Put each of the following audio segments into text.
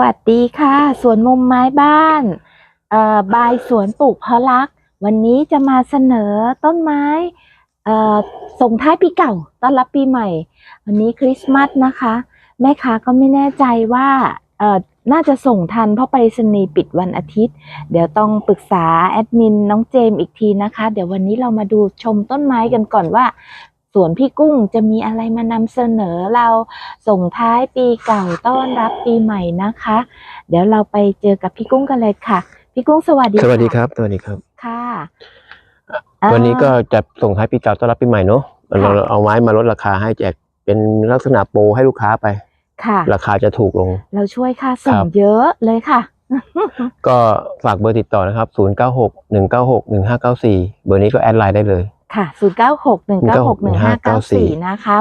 วัสดีค่ะ สวนมุมไม้บ้านบายสวนปลูกเพราะรัก วันนี้จะมาเสนอต้นไม้ส่งท้ายปีเก่าต้อนรับปีใหม่ วันนี้คริสต์มาสนะคะ แม่ค้าก็ไม่แน่ใจว่าน่าจะส่งทันเพราะไปรษณีย์ปิดวันอาทิตย์ เดี๋ยวต้องปรึกษาแอดมินน้องเจมส์อีกทีนะคะ เดี๋ยววันนี้เรามาดูชมต้นไม้กันก่อนว่า สวนพี่กุ้งจะมีอะไรมานำเสนอเราส่งท้ายปีเก่าต้อนรับปีใหม่นะคะ เดี๋ยวเราไปเจอกับพี่กุ้งกันเลยค่ะ พี่กุ้งสวัสดีสวัสดีะครับสวัสดีครับค่ะ วันนี้ก็อ่าจะส่งท้ายปีเก่าต้อนรับปีใหม่เนอะค่ะเราเอาไม้มาลดราคาให้แจกเป็นลักษณะโปรให้ลูกค้าไปค่ะ ราคาจะถูกลง เราช่วยค่าส่คงรับเยอะเลยค่ะ ก็ฝากเบอร์ติดต่อนะครับ 0 9 6 1 9 6 1 5 9 4 เบอร์นี้ก็แอดไลน์ได้เลย ค่ะ 0 9 6 1 9 6 1 5 9 4 นะคะ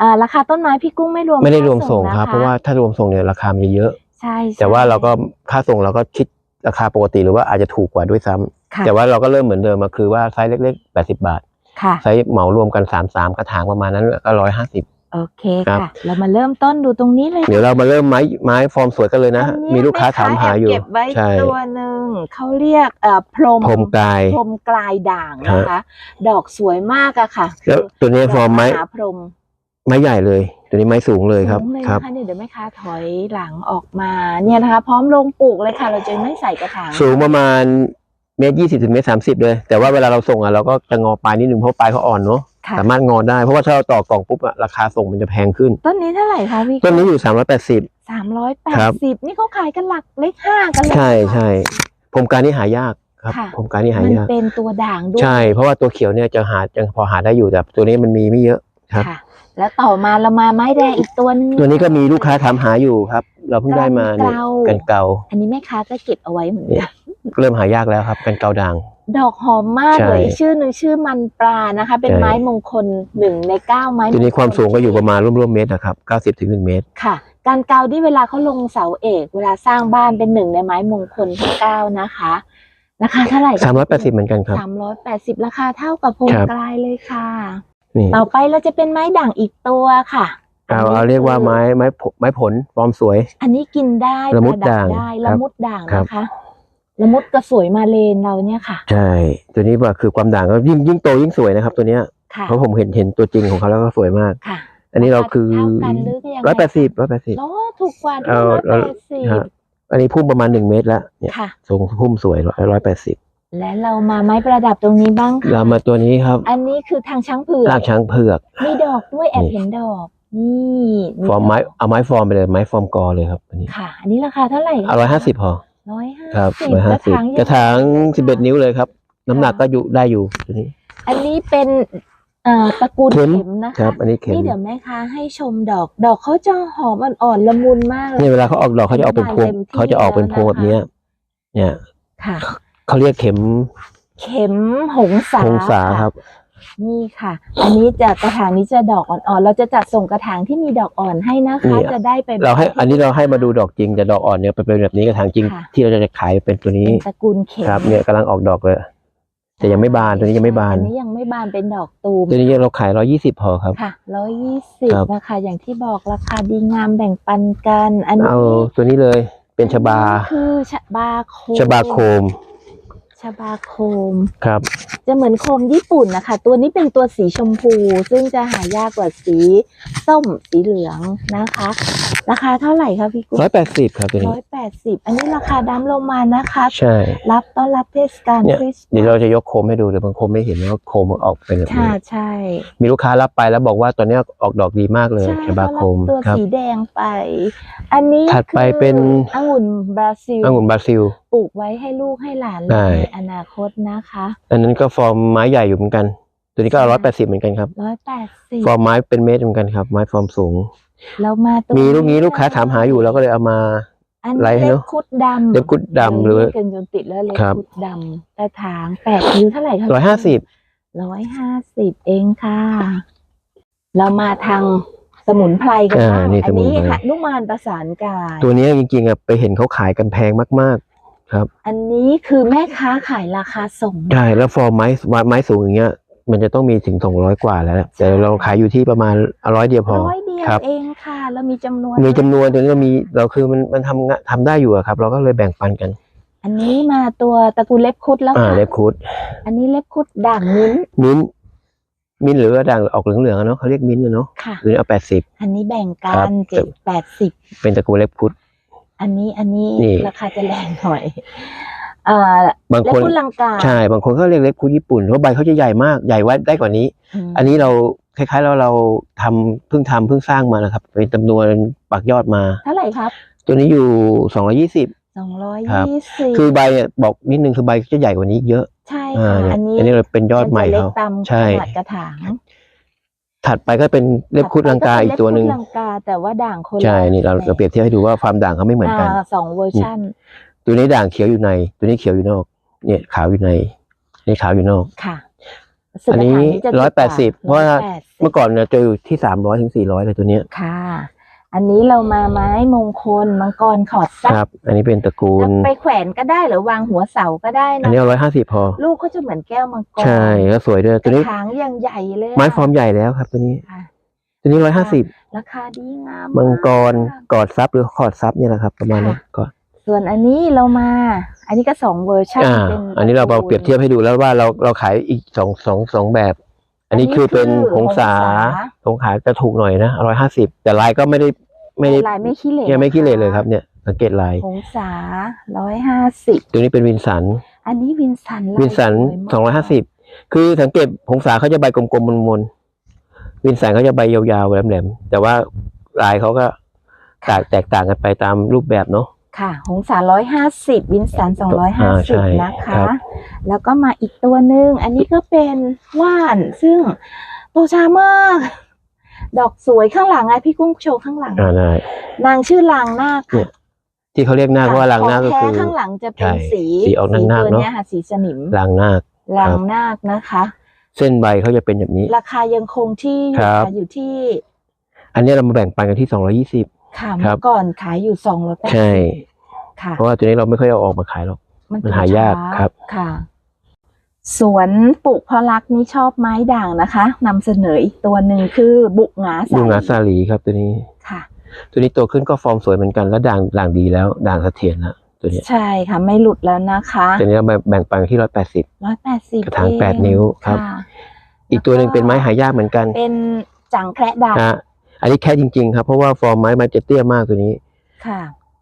อ่าราคาต้นไม้พี่กุ้งไม่รวมไม่ได้ค่ารวมส่งนะคะครับ เพราะว่าถ้ารวมส่งเนี่ยราคามันจะเยอะใช่ใช่ แต่ว่าเราก็ค่าส่งเราก็คิดราคาปกติหรือว่าอาจจะถูกกว่าด้วยซ้ำค่ะแต่ว่าเราก็เริ่มเหมือนเดิมมาคือว่าไซส์เล็กๆ 80 บาทค่ะไซส์เหมารวมกัน 3 3 กระถางประมาณนั้นก็ 150 โอเคครับ ค่ะ เรามาเริ่มต้นดูตรงนี้เลยเดี๋ยวเรามาเริ่มไม้ไม้ฟอร์มสวยกันเลยนะอันเนี้ยมีลูกค้าถามหาอยู่แม่ค้แบเก็บไว้ใช่ ตัวหนึ่งเขาเรียกเอ่อพรหมพรมกาย พรหมกลายด่างนะคะ ดอกสวยมากอะค่ะแล้วตัวนี้ฟอร์มไม้ดกหาพรหมไม้ใหญ่เลย ตัวนี้ไม้สูงเลยครับสูงเลยครับ นะคะเนี่ยเดี๋ยวแม่ค้าถอยหลังออกมาเนี่ยนะคะ พร้อมลงปลูกเลยค่ะ เราจะไม่ใส่กระถางสูงประมาณเมตรยี่สิบถึงเมตรสามสิบเลย แต่ว่าเวลาเราส่งอะเราก็จะงอปลายนิดนึงเพราะปลายเขาอ่อนเนาะค่ะ สามารถงอได้เพราะว่าถ้าเราต่อกล่องปุ๊บอะราคาส่งมันจะแพงขึ้น ต้นนี้เท่าไหร่คะพี่ต้นนี้อยู่สามร้อยแปดสิบสามร้อยแปครัดบสิบนี่เขาขายกันหลักเลขห้ากันเลยใช่ใช่พรมการนี่หายากครับค่ะพรมการนี่หามันยากเป็นตัวด่างด้วยใช่ เพราะว่าตัวเขียวเนี่ยจะหายังพอหาได้อยู่แต่ตัวนี้มันมีไม่เยอะครับค่ะ แล้วต่อมาเรามาไม้แดงอีกตัวหนึงตัวนี้ก็มีลูกค้าถามหาอยู่ครับ เราเพิ่งได้มาเนี่ยกันเกลากันเกาอันนี้แม่ค้าก็เก็บเอาไว้เหมือนกันเริ่มหายากแล้วครับ กันเกาด่าง ดอกหอมมากใช่เลยอีกชื่อหนึ่งชื่อมันปลานะคะ เป็นใช่ไม้มงคลหนึ่งในเก้าไม้มงคลตัวนี้ความสูงก็อยู่ประมาณร่วมๆเมตรนะครับเก้าสิบถึงหนึ่งเมตรค่ะการเกาที่เวลาเขาลงเสาเอก เวลาสร้างบ้านเป็นหนึ่งในไม้มงคลทั้งเก้านะคะราคาเท่าไหร่สามร้อยแปดสิบเหมือนกันครับสามร้อยแปดสิบราคาเท่ากับพงครับกลายเลยค่ะ นี่ต่อไปเราจะเป็นไม้ด่างอีกตัวค่ะเอานนี้เอาเรียกว่าคือไม้ไม้ผไม้ผลฟอร์มสวย อันนี้กินได้ละมุดประบด่างได้ครัละบมุดด่างครับนะคะละมุดกระสวยมาเลนเราเนี่ยค่ะ ใช่ ตัวนี้ว่าคือความด่างก็ยิ่งยิ่งโตยิ่งสวยนะครับ ตัวเนี้ยค่ะเพราะผมเห็นเห็นตัวจริงของเขาแล้วก็สวยมากค่ะ อันนี้เราคือเท่ากันหรือยังไงร้อยแปดสิบร้อยแปดสิบโอ้ถูกกว่าเอาร้อยเอาแปดสิบฮะอันนี้พุ่มประมาณหนึ่งเมตรแล้วเนี่ยค่ะทรงพุ่มสวยร้อยแปดสิบ และเรามาไม้ประดับตรงนี้บ้างค่ะเรามาตัวนี้ครับอันนี้คือทางช้างเผือกรากช้างเผือก มีดอกด้วยแอบนี่เห็นดอกนี่ฟอร์มไม้เอาไม้ฟอร์มไปเลยไม้ฟอร์มกอเลยครับอันนี้ค่ะ อันนี้ราคาเท่าไหร่เอาร้อยห้าสิบพอร้อยห้าครับสิบร้อยห้าสิบกกระระถาถางงสิบเอ็ดนิ้วเลยครับ น้ำหนักก็อยู่ได้อยู่ตัวนี้ อันนี้เป็นเอ่อตระกูลเข็เข็มมนะครัคะบอันนี้เข็มนี่เดี๋ยวแม่ค้าให้ชมดอกดอกเขาจะหอมอ่อนๆละมุนมากเลเนี่ยยเวลาเขาออกดอกเขาจะออกเป็นพวงเต็มที่เขาจะออกเป็นพวงแบบเนี้ยเนี่ยค่ะ เขาเรียกเข็มเข็มหงสาพงษาครับ นี่ค่ะ อันนี้จะกระถางนี้จะดอกอ่อนๆ เราจะจัดส่งกระถางที่มีดอกอ่อนให้นะคะนี่จะได้ไปเราให้ อันนี้เราให้มาดูดอกจริงแต่ดอกอ่อนเนี่ยเป็นแบบนี้กระถางจริงค่ะที่เราจะขายเป็นตัวนี้เป็นตระกูลเข็มครับเนี่ยกำลังออกดอกเลยแต่ยังไม่บานตัวนี้ยังไม่บานอันนี้ยังไม่บานเป็นดอกตูมตัวนี้เราขายร้อยี่สิบพอครับค่ะร้อยยี่สิบครับราคาอย่างที่บอกราคาดีงามแบ่งปันกัน อันนี้เอาตัวนี้เลยเป็นชบาอันนี้คือชบาโคมชบาโคม ชบาคม ครับจะเหมือนโคมญี่ปุ่นนะคะ ตัวนี้เป็นตัวสีชมพู ซึ่งจะหายากกว่าสีส้มสีเหลืองนะคะ ราคาเท่าไหร่คะพี่กุ้งร้อยแปดสิบครับตัวร้นี้อยแปดสิบอันนี้ราคาดั้มลงมานะคะ ใช่ รับต้อนรับเทศกาลเนี่ยคริสต์เดี๋ยวมาเราสจะยกโคมให้ดูเดี๋ยวบางโคมไม่เห็นว่าโคมออกเป็นแบบค่ะนี้ใช่ มีลูกค้ารับไปแล้วบอกว่าตัวเนี้ยออกดอกดีมากเลยใช่ชบาโคมเขารับตัวครับสีแดงไป อันนี้ถัดไปคือเป็นองุ่นบราซิลองุ่นบราซิล ปลูกไว้ให้ลูกให้หลานใช่ในอนาคตนะคะ อันนั้นก็ฟอร์มไม้ใหญ่อยู่เหมือนกัน ตัวนี้ก็ร้อยแปดสิบเหมือนกันครับร้อยแปดสิบฟอร์มไม้เป็นเมตรเหมือนกันครับ ไม้ฟอร์มสูงเรามาตัวมีลูกนี้ลูกค้าถามหาอยู่เราก็เลยเอามาอันไลท์ให้เล็เนกอะคุดดำเล็บกุดดำหรือเรียกกันจนติดแล้วเล็กครับคุดดำกระถางแปดนิ้วเท่าไหร่คะร้อยห้าสิบร้อยห้าสิบเองค่ะ เรามาทางสมุนไพรกันอ่าบ้างนี่อัสมุนนี้ไพรค่ะนุมานประสานกาย ตัวนี้จริงๆอะไปเห็นเขาขายกันแพงมากๆ ครับ อันนี้คือแม่ค้าขายราคาส่ง ใช่แล้วฟอร์มไม้ไม้สูงอย่างเงี้ย มันจะต้องมีถึงสองร้อยกว่าแล้วแหละแต่เราขายอยู่ที่ประมาณร้อยเดียวพอ ร้อยเดียวครับ เองค่ะ แล้วมีจำนวนมีจำนวนตัวนี้เรามีเราคือมันมันทำงะทำได้อยู่อะครับ เราก็เลยแบ่งปันกัน อันนี้มาตัวตระกูลเล็บคุดแล้วอ่าค่ะ เล็บคูดอันนี้เล็บคุดด่างมิ้นท์มิ้นท์มิ้นท์หรือว่าด่างออกเหลืองๆอะเนาะเขาเรียกมิ้นท์อะเนาะค่ะ หรือเอาแปดสิบ อันนี้แบ่งกัครันบ เจ็ดแปดสิบเป็นตระกูลเล็บคูด อันนี้อันนี้นี่ ราคาจะแรงหน่อยเอ่อบางเล็บคนคุดลังกาใช่บางคนก็เรียกเล็บคูดญี่ปุ่นเพราะใบเขาจะใหญ่มากใหญ่ไว้ได้กว่านี้ มอันนี้เราคล้ายๆเราเราทำเพิ่งทำเพิ่งสร้างมานะครับเป็นจำนวนปักยอดมา เท่าไหร่ครับตัวนี้อยู่สองร้อยี่สิบสองร้อยครับ ยี่สิบคือใบเนี่ยบอกนิดนึงคือใบจะใหญ่กว่านี้เยอะใช่อ่าค่ะเนี่ยอันนี้อันนี้เราเป็นยอดใหม่นจะเล็เขากตามใช่ ขนาดกระถาง ถัดไปก็เป็นเล็บคุดลังกาอีกตัวหนึ่งเล็บคุดลังกาแต่ว่าด่างคนละใช่นี่เราแบบเราเปรียบเทียบให้ดูว่าความด่างเขาไม่เหมือนกันาสองเวอร์ชันตัวนี้ด่างเขียวอยู่ใน ตัวนี้เขียวอยู่นอก เนี่ยขาวอยู่ใน นี่ขาวอยู่นอกค่ะอันนี้สึกกะถางจะร้อยแปดสิบเพราะว่า180เมื่อก่อนเนี่ยจะอยู่ที่สามร้อยถึงสี่ร้อยเลยตัวเนี้ยค่ะ อันนี้เรามาไม้มงคลมังกรขอดซัครับ อันนี้เป็นตระกูลจะไปแขวนก็ได้หรือวางหัวเสาก็ได้อันนะนี้ร้อยห้าสิบพอ ลูกก็จะเหมือนแก้วมังกรใช่แล้วสวยด้วยกตัวระนี้ถางยังใหญ่เลยะไม้ฟอร์มใหญ่แล้วครับ ตัวนี้ค่ะตัวนี้ร้อยห้าสิบราคาดีงามมังกรากกอดซับหรือขอดซับเนี่ยแหละครับ ประมาณนี้กอดส่วนอันนี้เรามา อันนี้ก็สองเวอร์ชันอ่าเป็นอันนี้เราเอาเปรียบเทียบให้ดูแล้วว่าเราเราขายอีกสองสองสองแบบ อันนี้คือเป็นหงสาหงสาจะถูกหน่อยนะร้อยห้าสิบแต่ลายก็ไม่ได้ ไม่ได้ลายไม่ขี้เหร่ยังไม่ขี้เหร่เลยครับเนี่ยสังเกตลายหงสาร้อยห้าสิบตัวนี้เป็นวินสัน อันนี้วินสันลายวินสันวยสองร้อยมากห้าสิบคือสังเกตหงสาเขาจะใบกลมๆมนๆวินสันเขาจะใบยาวๆแหลมๆแต่ว่าลายเขาก็แตกแตกต่างกันไปตามรูปแบบเนาะค่ะหงสาร้อยห้าสิบวินสันสองร้อยห้าอ่าสิบใช่นะครัคะบแล้วก็มาอีกตัวหนึ่งอันนี้ก็เป็นว่านซึ่งโตช้ามาก ดอกสวยข้างหลังไงพี่กุ้งโชว์ข้างหลัง อ่าได้นางชื่อลางนาคเนี่ค่ะยที่เขาเรียกหน้าคเพราะว่าลางหน้าคก็ของคืแท้อข้างหลังจะเป็นใช่สีสีออกนาคๆตัวเนอะเนี้ยค่ะสีสนิมลางหน้าคลางนาคนะคะ เส้นใบเขาจะเป็นแบบนี้ ราคายังคงที่อยู่ครับค่ะอยู่ที่ อันนี้เรามาแบ่งปันกันที่สองร้อยี่สิบค่ะครัเมื่บอก่อนขายอยู่สองร้อยแปดใช่ค่ะเพราะว่าตัวนี้เราไม่ค่อยเอาออกมาขายหรอกมันหายากครับค่ะ สวนปลูกเพราะรักนี่ชอบไม้ด่างนะคะนำเสนออีกตัวหนึ่งคือบุกหงาดูงาซาลีครับตัวนี้ค่ะ ตัวนี้โตขึ้นก็ฟอร์มสวยเหมือนกันแล้วด่างด่างดีแล้วด่างเสถียรนะตัวเนี้ยใช่ค่ะไม่หลุดแล้วนะคะตัวนี้เราแบ่งปันกันที่ร้อยแปดสิบร้อยแปดสิบกระถางแปดนิ้วครับ อีกตัวหนึ่งเป็นไม้หายากเหมือนกัน เป็นจังแคระด่างนะอันนี้แค่จริงๆครับเพราะว่าฟอร์มไม้มันจะเตี้ยมากตัวนี้ค่ะ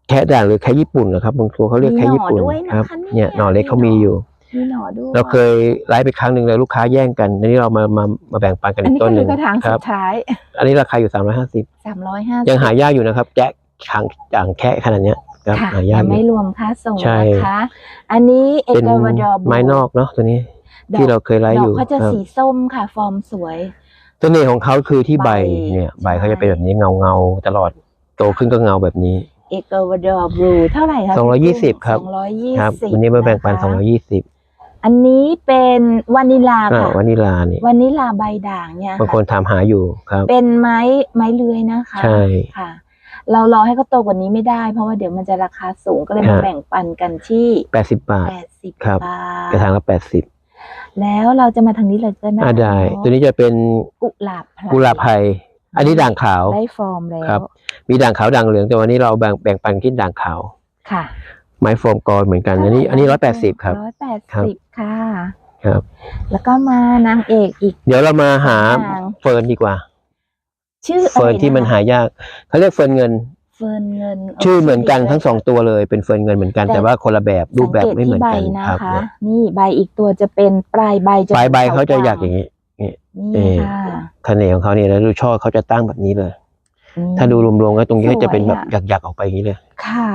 แค่ด่างหรือแค่ญี่ปุ่นนะครับบางตัวเขาเรียกแค่ญี่ปุ่นมีหน่อด้วยนะครัคะเนี่ยเนี่ยหน่อเล็กเขามีอยู่ มีหน่อด้วยเราเคยไลฟ์ไปครั้งหนึ่งแล้วลูกค้าแย่งกันอันนี้เรามามามาแบ่งปันกันอันอีนี้กต้ก็นหคืนึ่องกระถางคสุรับดท้าย อันนี้ราคาอยู่สามร้อยห้าสิบสามร้อยห้ายังหายากอยู่นะครับ แจ๊กขังด่างแค่ขนาดเนี้ยครับค่ะหายากยังอยู่ไม่รวมค่าส่งใช่นะคะอันนี้เอเป็นกวาดอร์บลูไม้นอกเนาะตัวนี้ดอกที่เราเคยไลฟ์ดออกยู่เขาจะครับสีส้มค่ะ ฟอร์มสวยเสน่ห์ของเขาคือที่ใบใบเนี่ยใบใช่เขาจะเป็นแบบนี้เงาเงาๆตลอดโตขึ้นก็เงาแบบนี้เอกวาดอร์บลูเท่าไหร่คะสองร้อยยี่สิบครับสองร้อยยี่ครับสิบวันนี้มาแบ่งปันนะคะสองร้อยี่สิบ อันนี้เป็นวานิลาอ่าค่ะวานิลาเนี่ยวานิลาใบด่างเนี่ยบางคนถามหาอยู่ครับ เป็นไม้ไม้เลื้อยนะคะใช่ค่ะ เรารอให้เขาโตกว่านี้ไม่ได้ เพราะว่าเดี๋ยวมันจะราคาสูงก็เลยมาฮะแบ่งปันกันที่แปดสิบบาทแปดสิบครับบาทกระถางละแปดสิบแล้วเราจะมาทางนี้เลยก็ได้อ่าได้เนอะตัวนี้จะเป็นกุหลาบไพรกุหลาบไทยอันนี้ด่างขาวได้ฟอร์มแล้วครับ มีด่างขาวด่างเหลืองแต่วันนี้เราแบ่งแบ่งปันที่ด่างขาวค่ะ ไม้ฟอร์มกรเหมือนกัน อันนี้ อันนี้ร้อยแปดสิบครับร้อยแปดครับสิบค่ะครับ แล้วก็มานางเอกอีก เดี๋ยวเรามาหาด่างเฟิร์นดีกว่า ชื่อเฟิร์นที่มันหายากเขาเรียกเฟิร์นเงินเฟิร์นเงิน ชื่อเหมือนกันทั้งสองตัวเลย เป็นเฟิร์นเงินเหมือนกันแต่ว่าคนละแบบรูปแบบไม่เหมือนกันสังเกตที่ใบครับนะคะเนี่ยนี่ใบอีกตัวจะเป็นปลายใบจะปลายใบป็นเขาจะขวๆอยากอย่างนี้นี่ค่ะเสน่ห์ของเขาเนี่ยแล้วดูช่อเขาจะตั้งแบบนี้เลยนี่ถ้าดูรวมๆแล้วตรงนี้ก็จะเป็นแบบสวยอะหยักๆออกไปอย่างนี้เลย ค่ะ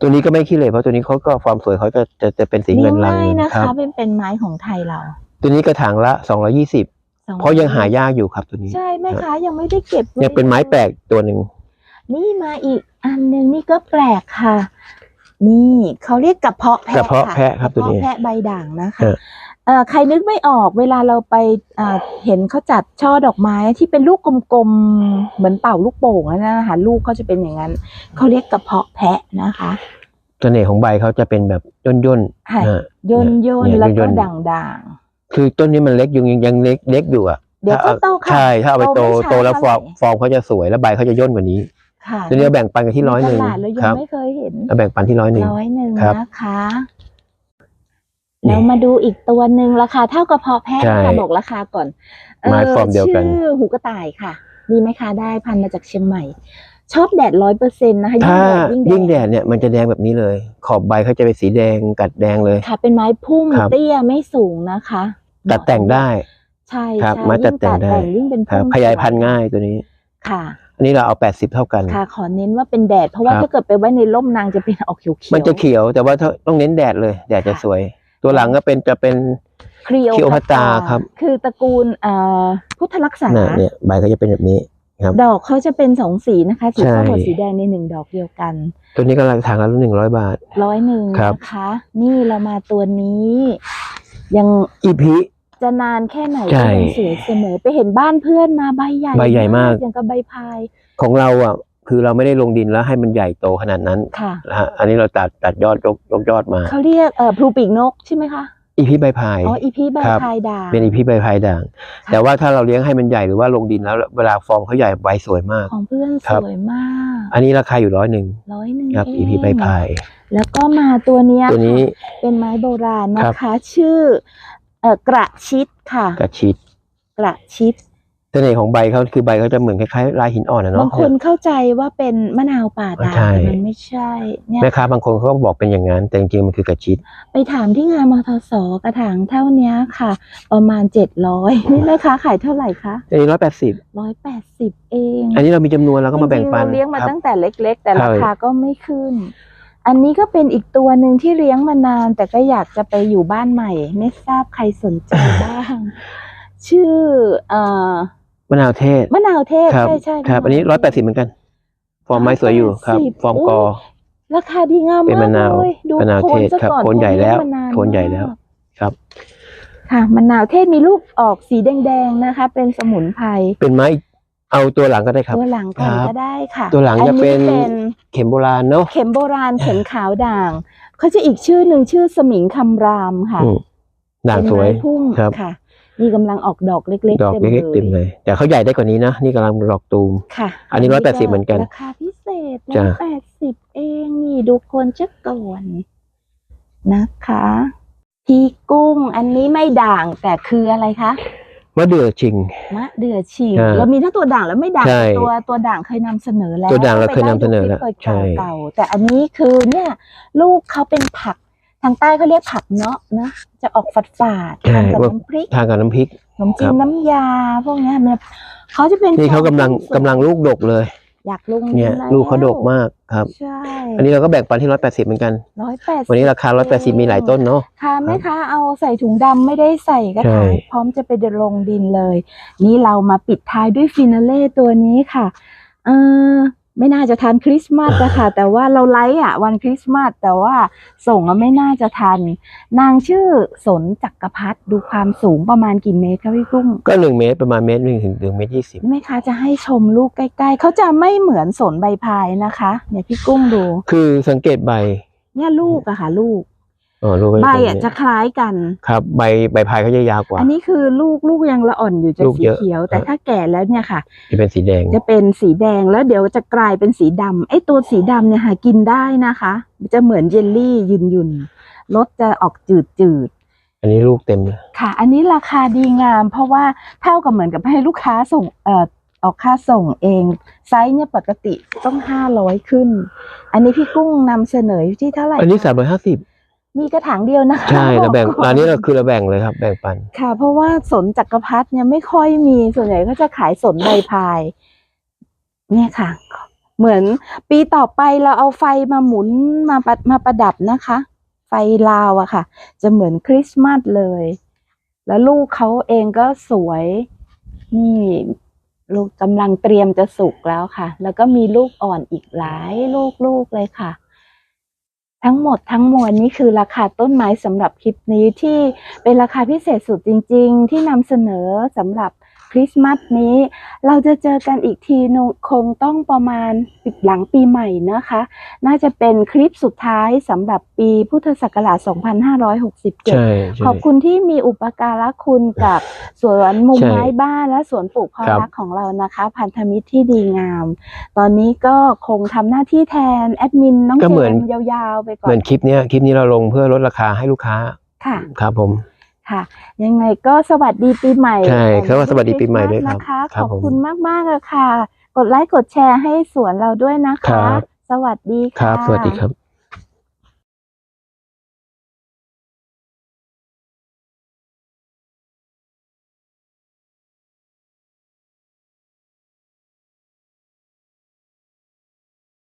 ตัวนี้ก็ไม่ขี้เหร่เพราะตัวนี้เขาก็ความสวยเขาจะจะจะเป็นสีเงินลังง่ายนะครัคะบ เป็นเป็นไม้ของไทยเราตัวนี้กระถางละสองร้อยี่สิบเพราะยังหายากอยู่ครับตัวนี้ใช่แม่ค้ายังไม่ได้เก็บว้เนี่ยเป็นไม้แปลกตัวหนึ่งนี่มาอีกอันหนึ่งนี่ก็แปลกค่ะ นี่เขาเรียกกระเพาะแพะกระเพาะค่แพะครับตัวนี้ กะเพาะแพะใบด่างนะคะเออเอ่อ ใครนึกไม่ออกเวลาเราไปเอ่อเห็นเขาจัดช่อดอกไม้ที่เป็นลูกกลมๆเหมือนเป่าลูกโป่งอะนะคะลูกเขาจะเป็นอย่างนั้นเขาเรียกกระเพาะแพะนะคะเสน่ห์ของใบเขาจะเป็นแบบย่นย่นๆค่ะนะย่นย่นเนี่ยแล้วก็ย่นๆด่างด่างคือต้นนี้มันเล็กอยู่ยังยังเล็กเล็กอยู่อะเดี๋ยวก็โตค่ะใช่ถ้าเอาไปโตไม่ช้าโตแล้วฟอร์มเท่าไหร่ฟอร์มเขาจะสวยแล้วใบเขาจะย่นกว่านี้ค่ะตัวนี้เราแบ่งปันกันที่ร้อยหนึ่งตลาดเรายัคงรับไม่เคยเห็นเราแบ่งปันที่ร้อยหนึ่งร้อยหนึ่งครับนะคะนี่ แล้วมาดูอีกตัวหนึ่งราคาเท่ากับพอแพทย์ใช่ค่ะบอกราคาก่อนไม้ฟอร์มเดียวกันชื่อหูกระต่ายค่ะดีไหมคะได้พันธุ์มาจากเชียงใหม่ ชอบแดดร้อยเปอร์เซ็นต์นะคะถ้ายิ่ยิ่งงแดแดดดเนี่ยมันจะแดงแบบนี้เลย ขอบใบเขาจะเป็นสีแดงกัดแดงเลยค่ะเป็นไม้พุ่มครับเตี้ยไม่สูงนะคะตัดแต่งได้ใช่ครับใช่ไม้ตัดแต่งได้ยิ่ยิ่งเป็นครับพุ่มขยายพันธุ์สวง่ายตัวนี้ค่ะอันนี้เราเอาแปดสิบเท่ากัน ค่ะ ขอเน้นว่าเป็นแดด เพราะว่าครับถ้าเกิดไปไว้ในร่มนางจะเป็นออกเขียวๆ มันจะเขียวแต่ว่าถ้าต้องเน้นแดดเลย แดดจะค่ะสวย ตัวหลังก็เป็นจะเป็นครีโอครีโอพัตตราครับ คือตระกูลเอ่อพุทธลักษณะน่ะเนี่ยใบเขาจะเป็นแบบนี้ครับ ดอกเขาจะเป็นสองสีนะคะสีส้มใช่กับสีแดงในหนึ่งดอกเดียวกัน ตัวนี้ก็ราคาละหนึ่งร้อยบาทร้อยหนึ่งครับนะคะ นี่เรามาตัวนี้ ยังอีพีจะนานแค่ไหนใช่ก็ยังสวยเสมอไปเห็นบ้านเพื่อนมาใบใหญ่ใบใหญ่มากอย่างกับใบพาย ของเราอะ คือเราไม่ได้ลงดินแล้วให้มันใหญ่โตขนาดนั้นค่ะนะฮะอันนี้เราตัดตัดยอดยกยกยอดมาเขาเรียกเอ่อพลูปีกนกใช่ไหมคะอีพีใบพายอ๋ออีพีใบครับพายด่างเป็นอีพีใบพายด่างค่ะแต่ว่าถ้าเราเลี้ยงให้มันใหญ่หรือว่าลงดินแล้ว เวลาฟอร์มเขาใหญ่ใบสวยมาก ของเพื่อนครัสบวยมาก อันนี้ราคาอยู่ร้อยหนึ่งร้อยหนึ่งครับเงอีพีใบพาย แล้วก็มาตัวเนี้ยตัวนี้ค่ะเป็นไม้โบราณครันะบคะ ชื่อเอ่อกระชิดค่ะ กระชิดกระชิดเสน่ห์ของใบเขาคือใบเขาจะเหมือนคล้ายๆลายหินอ่อนนะบาเนาะงคนเข้าใจว่าเป็นมะนาวป่าด่างใช่แต่มันไม่ใช่เนี่ยแม่ค้าบางคนเขาก็บอกเป็นอย่างนั้น แต่จริงๆมันคือกระชิด ไปถามที่งานมทสกระถางเท่าเนี้ยค่ะ ประมาณเจ็ดร้อยนี่แม่ค้าขายเท่าไหร่คะอันนี้ร้อยแปดสิบร้อยแปดสิบเอง อันนี้เรามีจำนวนเราก็มาแบ่งปันจริๆเราเลี้ยงมาครับตั้งแต่เล็ก ๆ แต่ใช่ราคาก็ไม่ขึ้น อันนี้ก็เป็นอีกตัวหนึ่งที่เลี้ยงมานาน แต่ก็อยากจะไปอยู่บ้านใหม่ ไม่ทราบใครสนใจบ้าง ชื่อเอ่อ มะนาวเทศมะนาวเทศครับใช่ใช่ครับมะาวอันนี้ร้อยแปดสิบเหมือนกัน ฟอร์มไม้สวยอยู่ครับ180ฟอร์มกอโราคาดีงามเป็นมากมะนาวเลยดูมะนาวโคนเทศซะครับก่อนโคนใหญ่เลี้ยงแล้วมานานโคนใหญ่มากแล้วครับ ค่ะมะนาวเทศมีลูกออกสีแดงๆนะคะ เป็นสมุนไพรเป็นไม้เอาตัวหลังก็ได้ครับ ตัวหลังก่อนครับก็ได้ค่ะ ตัวหลังจะเป็นอัเป็นเข็มโบราณเนาะเข็มโบราณเข็มขาวด่างเขาจะอีกชื่อหนึ่งชื่อสมิงคำรามค่ะอืมด่างเป็นสวยไม้พุ่มครับค่ะ นี่กำลังออกดอกเล็กๆดอกเต็มเล็กๆเต็มเลย แต่เขาใหญ่ได้กว่านี้นะ นี่กำลังดอกตูมค่ะ อันนี้180เหมือนกัน ราคาพิเศษจ้ะร้อยแปดสิบเองนี่ดูคนจะก่อนนะคะพีกุ้งอันนี้ไม่ด่างแต่คืออะไรคะมะเดื่อชิงมะเดื่อฉีกอ่าเรามีทั้งตัวด่างและไม่ด่างใช่ตัวตัวด่างเคยนำเสนอแล้วตัวด่างเราเคยนำเสนอแล้วไปได้ดูคลิปใช่เก่าๆแต่อันนี้คือเนี่ย ลูกเขาเป็นผักทางใต้เขาเรียกผักเนาะนะจะออกฝาดฝาดๆใช่ทานกับว่าน้ำพริกทานกับน้ำพริกขนมจีครันบน้ำยาพวกเนี้ยเนี่ยเขาจะเป็นนี่เขากำลังฟอกำลังลูกดกเลย อยากลงเนี่ยแวลูกเขาดกมากครับใช่อันนี้เราก็แบ่งปันที่ร้อยแปดสิบเหมือนกันร้อยแปดวันนี้ราคาร้อยแปดสิบมีหลายต้นเนาะค่ะแม่ค้าเอาใส่ถุงดำไม่ได้ใส่กระถางใช่พร้อมจะไปลงดินเลย นี่เรามาปิดท้ายด้วยฟินาเล่ตัวนี้ค่ะเออ ไม่น่าจะทันคริสต์มาสอะค่ะแต่ว่าเราไลฟ์อะวันคริสต์มาสแต่ว่าส่งอะไม่น่าจะทัน นางชื่อสนจักรพัฒดูความสูงประมาณกี่เมตรคะพี่กุ้งก็หนึ่งเมตรประมาณเมตรหนึ่งถึงหนึ่งเมตรยี่สิบแม่ค้าจะให้ชมลูกใกล้ ๆ เขาจะไม่เหมือนสนใบพายนะคะ เนี่ยพี่กุ้งดู คือสังเกตใบเนี่ยลูกอะค่ะลูก อ๋อลูกก็ใบเป็นอะย่างนี้จะคล้ายกัน ครับ ใบใบพายเขาจะยาวกว่า อันนี้คือลูกลูกยังละอ่อนอยู่จะลูกสีเยอะเขียว แต่ครับถ้าแก่แล้วเนี่ยค่ะ จะเป็นสีแดง จะเป็นสีแดงแล้วเดี๋ยวจะกลายเป็นสีดำไอ้ตัวสีดำเนี่ยหากินได้นะคะ จะเหมือนเยลลี่ยุนยุนๆรสจะออกจืดจืดอันนี้ลูกเต็มเลยๆค่ะ อันนี้ราคาดีงาม เพราะว่าเท่ากับเหมือนกับให้ลูกค้าส่งเอ่อออกค่าส่งเอง ไซส์เนี่ยปกติต้องห้าร้อยขึ้น อันนี้พี่กุ้งนำเสนออยู่ที่เท่าไหร่ อันนี้คะสามร้อยห้าสิบ มีกระถางเดียวนะคะใช่เราแบ่งบอกก่ร้านนี้เราคือเราแบ่งเลยครับ แบ่งปันค่ะ เพราะว่าสนจักรพรรดิเนี่ยไม่ค่อยมีส่วนใหญ่ก็จะขายสนใบพาย เนี่ยค่ะ เหมือนปีต่อไปเราเอาไฟมาหมุนมาประมาประดับนะคะ ไฟลาวอะค่ะ จะเหมือนคริสต์มาสเลย แล้วลูกเขาเองก็สวย นี่ลูกกำลังเตรียมจะสุกแล้วค่ะ แล้วก็มีลูกอ่อนอีกหลายลูกๆเลยค่ะ ทั้งหมดทั้งมวลนี้คือราคาต้นไม้สำหรับคลิปนี้ที่เป็นราคาพิเศษสุดจริง ๆ ที่นำเสนอสำหรับ ริสต์มาสนี้ เราจะเจอกันอีกทีนงคงต้องประมาณปิดหลังปีใหม่นะคะ น่าจะเป็นคลิปสุดท้ายสำหรับปีพุทธศักราช 2567ใช่ใช่ขอบคุณที่มีอุปการะคุณกับสวนมุมใช่ไม้บ้านและสวนปลูกพอครับรักของเรานะคะ พันธมิตรที่ดีงาม ตอนนี้ก็คงทำหน้าที่แทนแอดมินน้องก็เจเหมือนมยาวๆไปก่อเหมือนนคลิปเนี้ยคลิปนี้เราลงเพื่อลดราคาให้ลูกค้าค่ะครับผม ค่ะ ยังไงก็สวัสดีปีใหม่ใช่ของครับว่าสวัสดีปีใหม่ด้วยครับนะคะครัขบอบผมคุณมากๆเลยค่ะ กดไลค์กดแชร์ให้สวนเราด้วยนะครัคะบสวัสดีครัค่ะบสวัสดีครับ